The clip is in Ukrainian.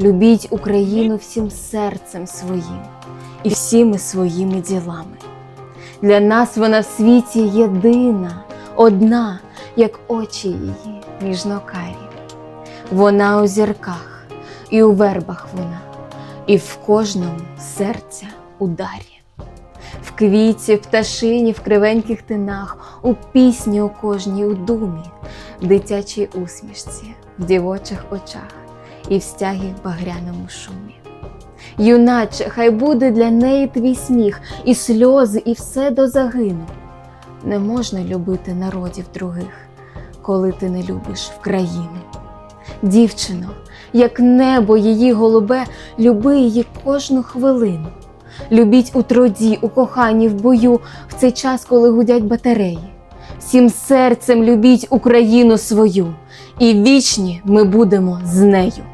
Любіть Україну всім серцем своїм і всіми своїми ділами. Для нас вона в світі єдина, одна, як очі її ніжнокарі. Вона у зірках, і у вербах вона, і в кожному серця ударі. В квіті, в пташині, в кривеньких тинах, у пісні у кожній у думі, в дитячій усмішці, в дівочих очах і в стягі багряному шумі. Юначе, хай буде для неї твій сміх, і сльози, і все до загину. Не можна любити народів других, коли ти не любиш в країну. Дівчино, як небо її голубе, люби її кожну хвилину. Любіть у труді, у коханні, в бою, в цей час, коли гудять батареї. Всім серцем любіть Україну свою, і вічні ми будемо з нею.